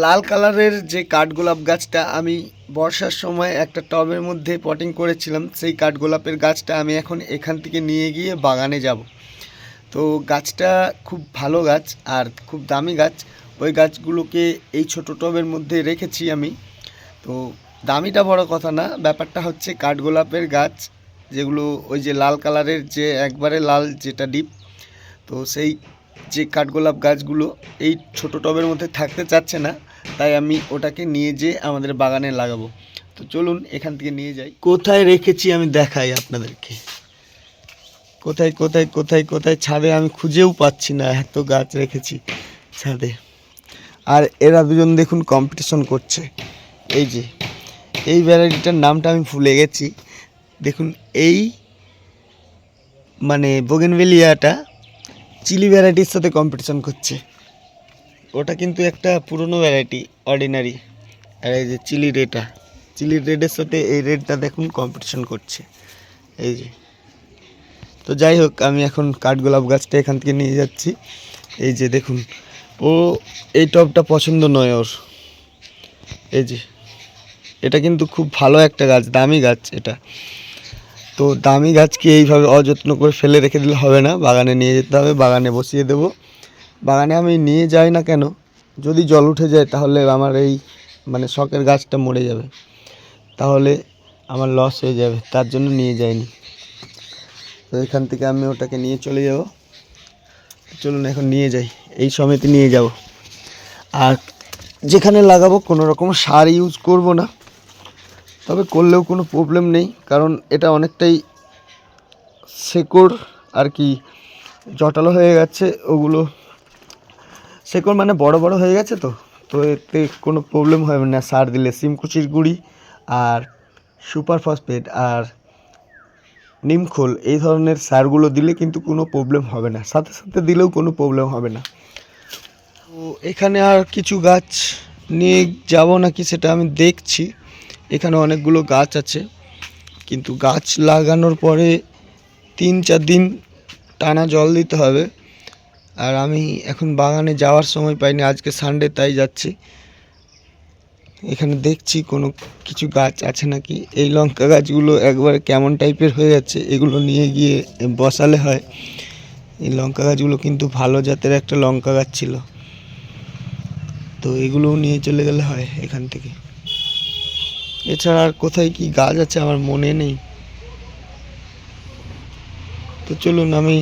লাল কালারের যে কাঠগোলাপ গাছটা আমি বর্ষার সময় একটা টবের মধ্যে পটিং করেছিলাম, সেই কাঠগোলাপের গাছটা আমি এখন এখান থেকে নিয়ে গিয়ে বাগানে যাব। তো গাছটা খুব ভালো গাছ আর খুব দামি গাছ। ওই গাছগুলোকে এই ছোট টবের মধ্যে রেখেছি আমি। তো দামিটা বড় কথা না, ব্যাপারটা হচ্ছে কাঠগোলাপের গাছ, যেগুলো ওই যে লাল কালারের যে একবারে লাল যেটা ডিপ, তো সেই যে কাঠগোলাপ গাছগুলো এই ছোট টবের মধ্যে থাকতে চাচ্ছে না, তাই আমি ওটাকে নিয়ে যেয়ে আমাদের বাগানে লাগাবো। তো চলুন এখান থেকে নিয়ে যাই। কোথায় রেখেছি আমি দেখাই আপনাদেরকে। কোথায় কোথায় কোথায় কোথায় ছাদে আমি খুঁজেও পাচ্ছি না, এত গাছ রেখেছি ছাদে। আর এরা দুজন দেখুন কম্পিটিশন করছে। এই যে, এই ভ্যারাইটিটার নামটা আমি ভুলে গেছি। দেখুন, এই মানে বোগেনভেলিয়াটা চিলি ভ্যারাইটির সাথে কম্পিটিশন করছে। ওটা কিন্তু একটা পুরনো ভ্যারাইটি অর্ডিনারি আর এই যে চিলি রেডটা চিলি রেডের সাথে এই রেডটা দেখুন কম্পিটিশন করছে। এই যে। তো যাই হোক, আমি এখন কাঠগোলাপ গাছটা এখান থেকে নিয়ে যাচ্ছি। এই যে দেখুন, ও এই টবটা পছন্দ নয় ওর। এই যে, এটা কিন্তু খুব ভালো একটা গাছ, দামি গাছ এটা। তো দামি গাছকে এইভাবে অযত্ন করে ফেলে রেখে দিলে হবে না? বাগানে নিয়ে যেতে হবে, বাগানে বসিয়ে দেবো। বাগানে আমি নিয়ে যাই না কেন? যদি জল উঠে যায় তাহলে আমার এই মানে শখের গাছটা মরে যাবে। তাহলে আমার লস হয়ে যাবে, তার জন্য নিয়ে যাইনি। তো এখান থেকে আমি ওটাকে নিয়ে চলে যাব। চলুন এখন নিয়ে যাই, এই সময়তে নিয়ে যাব। আর যেখানে লাগাবো কোনো রকম সার ইউজ করব না। তবে করলেও কোনো প্রবলেম নেই, কারণ এটা অনেকটাই শেকড় আর কি জটালো হয়ে গেছে, ওগুলো শেকড় মানে বড় বড় হয়ে গেছে তো তো এতে কোনো প্রবলেম হবে না। সার দিলে সিমকুচির গুঁড়ি আর সুপার ফসফেট আর নিমখোল এই ধরনের সারগুলো দিলে কিন্তু কোনো প্রবলেম হবে না। সাথে সাথে দিলেও কোনো প্রবলেম হবে না। তো এখানে আর কিছু গাছ নিয়ে যাব নাকি সেটা আমি দেখছি। এখানে অনেকগুলো গাছ আছে। কিন্তু গাছ লাগানোর পরে তিন চার দিন টানা জল দিতে হবে। আর আমি এখন বাগানে যাওয়ার সময় পাইনি, আজকে সানডে তাই যাচ্ছি। এখানে দেখছি কোনো কিছু গাছ আছে নাকি? এই লঙ্কা গাছগুলো একবারে কেমন টাইপের হয়ে যাচ্ছে, এগুলো নিয়ে গিয়ে বসালে হয়। এই লঙ্কা গাছগুলো কিন্তু ভালো জাতের একটা লঙ্কা গাছ ছিল। তো এগুলোও নিয়ে চলে গেলে হয় এখান থেকে। এছাড়া আর কোথায় কি গাছ আছে আমার মনে নেই। তো চলুন আমি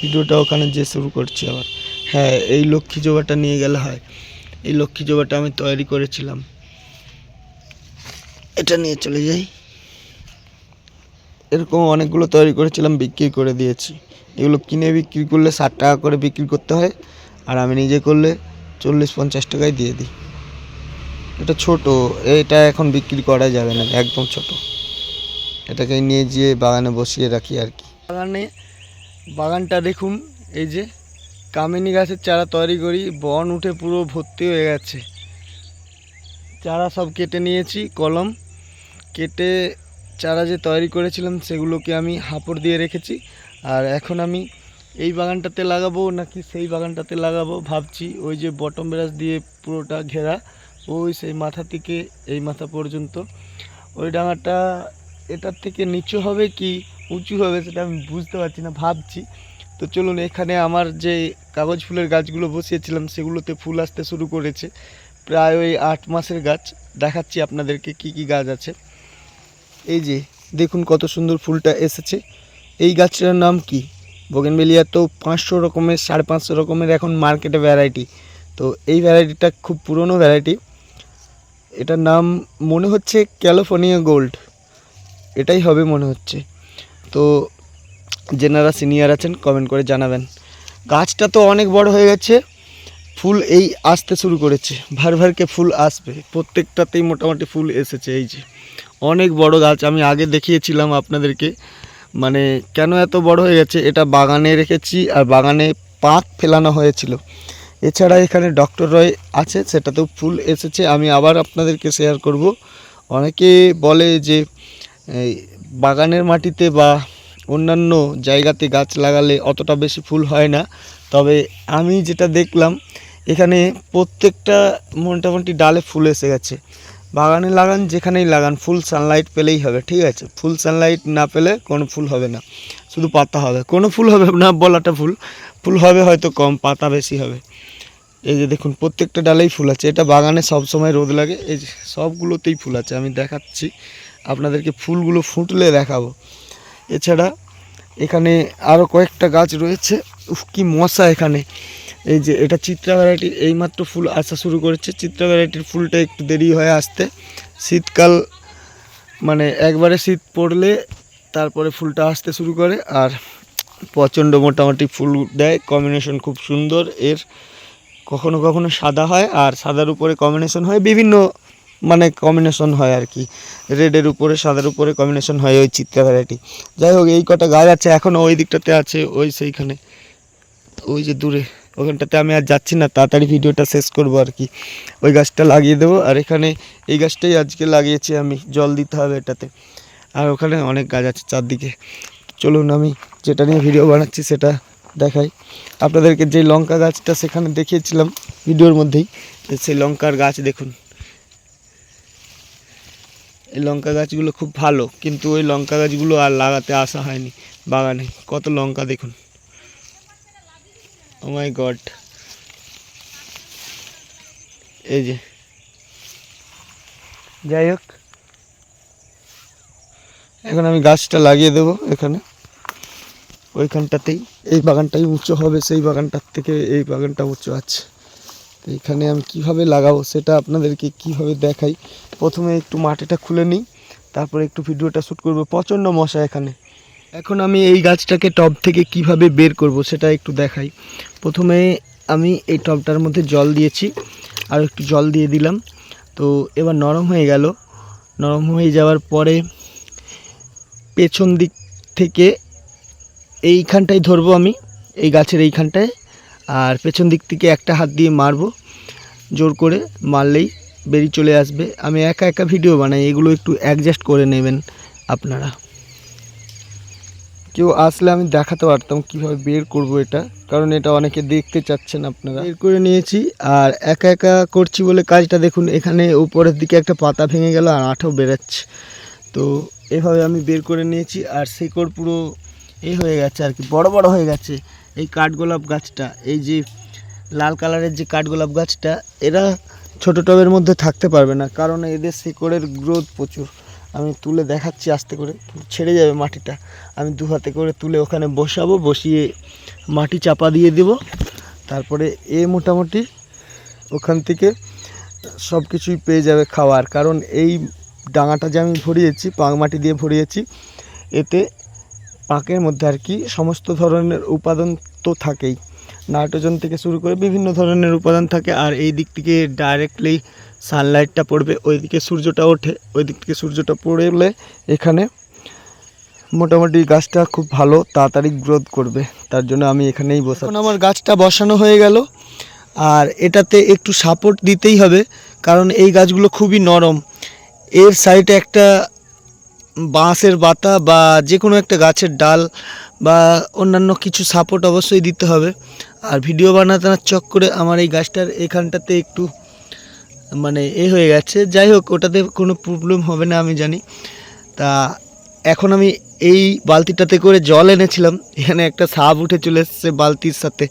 ভিডিওটা ওখানে যে শুরু করছি আবার। হ্যাঁ এই লক্ষ্মী জবাটা নিয়ে গেলে হয়। এই লক্ষ্মী জবাটা আমি তৈরি করেছিলাম। এটা নিয়ে চলে যাই। এরকম অনেকগুলো তৈরি করেছিলাম, বিক্রি করে দিয়েছি। এগুলো কিনে বিক্রি করলে ষাট টাকা করে বিক্রি করতে হয়। আর আমি নিজে করলে চল্লিশ পঞ্চাশ টাকায় দিয়ে দিই। এটা ছোট, এটা এখন বিক্রি করা যাবে না, একদম ছোট। এটাকে নিয়ে গিয়ে বাগানে বসিয়ে রাখি আর কি। বাগানে, বাগানটা দেখুন, এই যে কামিনী গাছের চারা তৈরি করি, বন উঠে পুরো ভর্তি হয়ে গেছে। চারা সব কেটে নিয়েছি, কলম। কেটে চারা যে তৈরি করেছিলাম, সেগুলোকে আমি হাঁপড় দিয়ে রেখেছি। আর এখন আমি এই বাগানটাতে লাগাবো, নাকি সেই বাগানটাতে লাগাবো, ভাবছি ওই যে বটম ব্রাশ দিয়ে পুরোটা ঘেরা। ওই সেই মাথা থেকে, এই মাথা পর্যন্ত। ওই ডাঙাটা এটার থেকে নিচু হবে কি, উঁচু হবে সেটা আমি বুঝতে পারছি না, ভাবছি। তো চলুন, এখানে আমার যে কাগজ ফুলের গাছগুলো বসিয়েছিলাম, সেগুলোতে ফুল আসতে শুরু করেছে। প্রায় ওই আট মাসের গাছ। দেখাচ্ছি আপনাদেরকে কি কি গাছ আছে। এই যে, দেখুন কত সুন্দর ফুলটা এসেছে। এই গাছটার নাম কি? বোগেনবেলিয়া তো পাঁচশো রকমের, সাড়ে পাঁচশো রকমের এখন মার্কেটে ভ্যারাইটি তো এই ভ্যারাইটিটা খুব পুরনো ভ্যারাইটি এটার নাম মনে হচ্ছে ক্যালিফোর্নিয়া গোল্ড। এটাই হবে মনে হচ্ছে। তো যেনারা সিনিয়র আছেন কমেন্ট করে জানাবেন। গাছটা তো অনেক বড় হয়ে গেছে। ফুল এই আসতে শুরু করেছে। ভার ভারকে ফুল আসবে। প্রত্যেকটাতেই মোটামুটি ফুল এসেছে এই যে। অনেক বড় গাছ। আমি আগে দেখিয়েছিলাম আপনাদেরকে। মানে কেন এত বড় হয়ে গেছে? এটা বাগানে রেখেছি আর বাগানে পাক ফেলানো হয়েছিল। এছাড়া এখানে ডক্টর রয় আছে, সেটাতেও ফুল এসেছে, আমি আবার আপনাদেরকে শেয়ার করব। অনেকে বলে যে বাগানের মাটিতে বা অন্যান্য জায়গাতে গাছ লাগালে অতটা বেশি ফুল হয় না। তবে আমি যেটা দেখলাম, এখানে প্রত্যেকটা মোটামুটি ডালে ফুল এসে গেছে। বাগানে লাগান, যেখানেই লাগান, ফুল সানলাইট পেলেই হবে, ঠিক আছে? ফুল সানলাইট না পেলে কোনো ফুল হবে না। শুধু পাতা হবে, কোনো ফুল হবে না, বলাটা ফুল ফুল হবে হয়তো কম, পাতা বেশি হবে। এই যে দেখুন, প্রত্যেকটা ডালেই ফুল আছে। এটা বাগানে সব সময় রোদ লাগে। এই সবগুলোতেই ফুল আছে। আমি দেখাচ্ছি। আপনাদেরকে ফুলগুলো ফুটলে দেখাবো। এছাড়া এখানে আরও কয়েকটা গাছ রয়েছে। উফ, কি মশা এখানে। এই যে এটা চিত্রা ভ্যারাইটির এইমাত্র ফুল আসা শুরু করেছে। চিত্রা ভ্যারাইটির ফুলটা একটু দেরি হয়ে আসতে। শীতকাল মানে একবারে শীত পড়লে তারপরে ফুলটা আসতে শুরু করে। আর প্রচণ্ড মোটামুটি ফুল দেয় কম্বিনেশন খুব সুন্দর। এর কখনো কখনো সাদা হয় আর সাদার উপরে কম্বিনেশন হয়, বিভিন্ন মানে কম্বিনেশন হয় আর কি। রেডের উপরে, সাদার উপরে কম্বিনেশন হয় ওই চিত্রা ভ্যারাইটি যাই হোক, এই কটা গাছ আছে এখনও ওই দিকটাতে আছে, ওই সেইখানে। ওই যে দূরে, ওখানটাতে আমি আর যাচ্ছি না, তাড়াতাড়ি ভিডিওটা শেষ করব আর কি। ওই গাছটা লাগিয়ে দেবো, আর এখানে এই গাছটাই আজকে লাগিয়েছি আমি, জল দিতে হবে এটাতে। আর ওখানে অনেক গাছ আছে চারদিকে। চলুন আমি যেটা নিয়ে ভিডিও বানাচ্ছি সেটা দেখাই। আপনাদেরকে যে লঙ্কা গাছটা সেখানে দেখিয়েছিলাম ভিডিওর মধ্যেই সেই লঙ্কার গাছ দেখুন। এই লঙ্কা গাছগুলো খুব ভালো, কিন্তু ওই লঙ্কা গাছগুলো আর লাগাতে আসা হয়নি, বাগানে। কত লঙ্কা দেখুন। ও মাই গড এই যে। যাই হোক। এখন আমি গাছটা লাগিয়ে দেবো এখানে। ওইখানটাতেই, এই বাগানটাই উঁচু হবে, সেই বাগানটার থেকে এই বাগানটা উঁচু আছে। তো এখানে আমি কীভাবে লাগাবো সেটা আপনাদেরকে কীভাবে দেখাই। প্রথমে একটু মাটিটা খুলে নিই, তারপরে একটু ভিডিওটা শ্যুট করব। প্রচণ্ড মশা এখানে। এখন আমি এই গাছটাকে টব থেকে কীভাবে বের করব সেটা একটু দেখাই। প্রথমে আমি এই টবটার মধ্যে জল দিয়েছি আর একটু জল দিয়ে দিলাম। তো এবার নরম হয়ে গেল। নরম হয়ে যাওয়ার পরে পেছন দিক থেকে এইখানটায় ধরবো আমি, এই গাছের এইখানটায়, আর পেছন দিক থেকে একটা হাত দিয়ে মারবো, জোর করে মারলেই বেরিয়ে চলে আসবে। আমি একা একা ভিডিও বানাই, এগুলো একটু অ্যাডজাস্ট করে নেবেন আপনারা। কেউ আসলে আমি দেখাতে পারতাম কীভাবে বের করব এটা, কারণ এটা অনেকে দেখতে চাচ্ছেন আপনারা। বের করে নিয়েছি, আর একা একা করছি বলে কাজটা দেখুন, এখানে উপরের দিকে একটা পাতা ভেঙে গেল আর আঠও বেরাচ্ছে। তো এভাবে আমি বের করে নিয়েছি, আর শিকড় পুরো এই হয়ে গেছে আর কি, বড় বড় হয়ে গেছে এই কাঠগোলাপ গাছটা। এই যে লাল কালারের যে কাঠগোলাপ গাছটা, এরা ছোট টবের মধ্যে থাকতে পারবে না কারণ এদের শিকড়ের গ্রোথ প্রচুর। আমি তুলে দেখাচ্ছি আস্তে করে, ছেড়ে যাবে মাটিটা। আমি দু হাতে করে তুলে ওখানে বসাবো, বসিয়ে মাটি চাপা দিয়ে দেব। তারপরে এ মোটামুটি ওখান থেকে সব কিছুই পেয়ে যাবে খাওয়ার। কারণ এই ডাঙাটা যে আমি ভরিয়েছি পাং মাটি দিয়ে ভরিয়েছি, এতে পাকের মধ্যে আর কি সমস্ত ধরনের উপাদান তো থাকেই। নাইট্রোজেন থেকে শুরু করে বিভিন্ন ধরনের উপাদান থাকে আর এই দিক থেকে ডাইরেক্টলি সানলাইটটা পড়বে ওইদিকে সূর্যটা ওঠে, ওই দিক থেকে সূর্যটা পড়লে এখানে মোটামুটি গাছটা খুব ভালো, তাড়াতাড়ি গ্রোথ করবে। তার জন্য আমি এখানেই বসে আমার গাছটা বসানো হয়ে গেল। আর এটাতে একটু সাপোর্ট দিতেই হবে, কারণ এই গাছগুলো খুবই নরম। এর সাইডে একটা বাঁশের বাতা বা যে কোনো একটা গাছের ডাল বা অন্যান্য কিছু সাপোর্ট অবশ্যই দিতে হবে। আর ভিডিও বানাতে চক করে আমার এই গাছটার এখানটাতে একটু মানে এ হয়ে গেছে। যাই হোক, ওটাতে কোনো প্রবলেম হবে না, আমি জানি। তা এখন আমি এই বালতিটাতে করে জল এনেছিলাম। এখানে একটা সাপ উঠে চলে এসছে বালতির সাথে।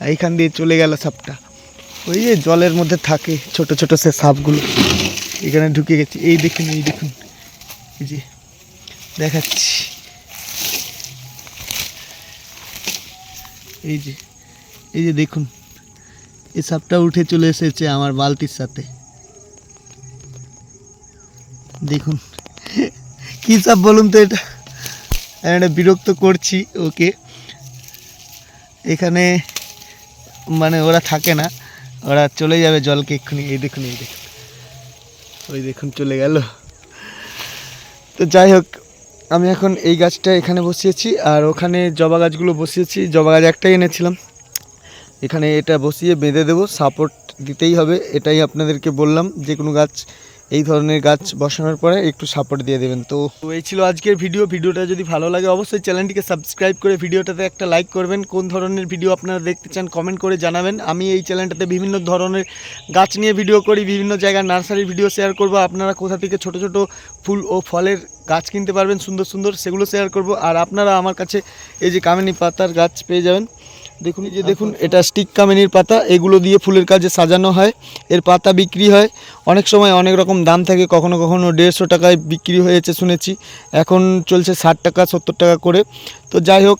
এইখান দিয়ে চলে গেল সাপটা। ওই যে জলের মধ্যে থাকে ছোট ছোট সে সাপগুলো। এখানে ঢুকে গেছে। এই দেখুন এই দেখুন। এই যে দেখাচ্ছি। এই যে এই যে দেখুন, এই সাপটা উঠে চলে এসেছে আমার বালতির সাথে। দেখুন, কী সাপ বলুন তো এটা? আমি বিরক্ত করছি ওকে। এখানে মানে ওরা থাকে না, ওরা চলে যাবে জলকে এক্ষুনি। এই দেখুন এই দেখুন। ওই দেখুন, চলে গেল। তো যাই হোক আমি এখন এই গাছটা এখানে বসিয়েছি, আর ওখানে জবা গাছগুলো বসিয়েছি। জবা গাছ একটাই এনেছিলাম। এখানে এটা বসিয়ে বেঁধে দেবো সাপোর্ট দিতেই হবে, এটাই আপনাদেরকে বললাম। যে কোনো গাছ এই ধরনের গাছ বসানোর পরে একটু সাপোর্ট দিয়ে দেবেন। তো এই ছিল আজকের ভিডিও ভিডিওটা যদি ভালো লাগে, অবশ্যই চ্যানেলটিকে সাবস্ক্রাইব করে ভিডিওটাতে একটা লাইক করবেন। কোন ধরনের ভিডিও আপনারা দেখতে চান কমেন্ট করে জানাবেন। আমি এই চ্যানেলটাতে বিভিন্ন ধরনের গাছ নিয়ে ভিডিও করি, বিভিন্ন জায়গায় নার্সারির ভিডিও শেয়ার করব। আপনারা কোথা থেকে ছোট ছোট ফুল ও ফলের গাছ কিনতে পারবেন, সুন্দর সুন্দর, সেগুলো শেয়ার করব। আর আপনারা আমার কাছে এই যে কামিনী পাতার গাছ পেয়ে যাবেন। দেখুন এই যে দেখুন এটা স্টিক কামিনীর পাতা এগুলো দিয়ে ফুলের কাজে সাজানো হয়। এর পাতা বিক্রি হয়। অনেক সময় অনেক রকম দাম থাকে কখনো কখনো দেড়শো টাকায় বিক্রি হয়েছে শুনেছি। এখন চলছে ষাট টাকা সত্তর টাকা করে। তো যাই হোক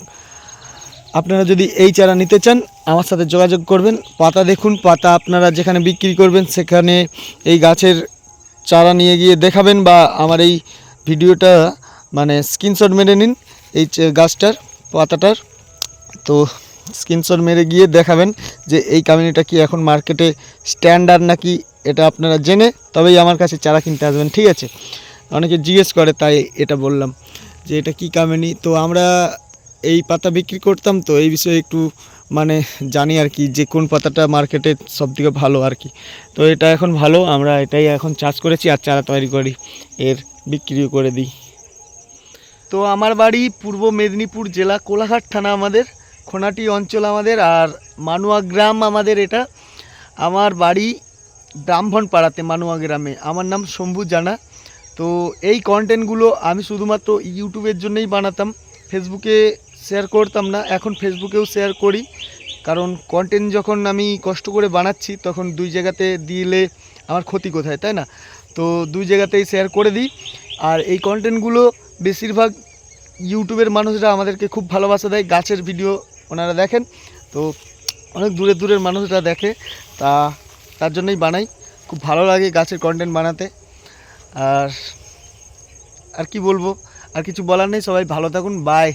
আপনারা যদি এই চারা নিতে চান আমার সাথে যোগাযোগ করবেন। পাতা দেখুন পাতা আপনারা যেখানে বিক্রি করবেন সেখানে এই গাছের চারা নিয়ে গিয়ে দেখাবেন বা আমার এই ভিডিওটা মানে স্ক্রিনশট মেরে নিন এই গাছটার পাতাটার। তো স্ক্রিনশট মেরে গিয়ে দেখাবেন যে এই কামিনিটা কি এখন মার্কেটে স্ট্যান্ডার্ড নাকি এটা আপনারা জেনে তবেই আমার কাছে চারা কিনতে আসবেন, ঠিক আছে? অনেকে জিজ্ঞেস করে, তাই এটা বললাম যে এটা কি কামিনি? তো আমরা এই পাতা বিক্রি করতাম তো, এই বিষয়ে একটু মানে জানি আর কি যে কোন পাতাটা মার্কেটে সব থেকে ভালো আর কি। তো এটা এখন ভালো, আমরা এটাই এখন চাষ করেছি আর চারা তৈরি করি, এর বিক্রিও করে দিই। তো আমার বাড়ি পূর্ব মেদিনীপুর জেলা কোলাঘাট থানা আমাদের। খোনাটি অঞ্চল আমাদের আর মানুয়া গ্রাম আমাদের এটা। আমার বাড়ি ব্রাহ্মণ পাড়াতে মানুয়া গ্রামে। আমার নাম শম্ভু জানা। তো এই কন্টেন্টগুলো আমি শুধুমাত্র ইউটিউবের জন্যই বানাতাম। ফেসবুকে শেয়ার করতাম না। এখন ফেসবুকেও শেয়ার করি। কারণ কন্টেন্ট যখন আমি কষ্ট করে বানাচ্ছি, তখন দুই জায়গাতে দিলে আমার ক্ষতি কোথায়, তাই না? তো দুই জায়গাতেই শেয়ার করে দিই। আর এই কন্টেন্টগুলো বেশিরভাগ ইউটিউবের মানুষরা আমাদেরকে খুব ভালোবাসা দেয়। গাছের ভিডিও ওনারা দেখেন। তো অনেক দূরের দূরের মানুষরা দেখে, তা তার জন্যই বানাই। খুব ভালো লাগে গাছের কন্টেন্ট বানাতে। আর আর কি বলব? আর কিছু বলার নেই, সবাই ভালো থাকুন বাই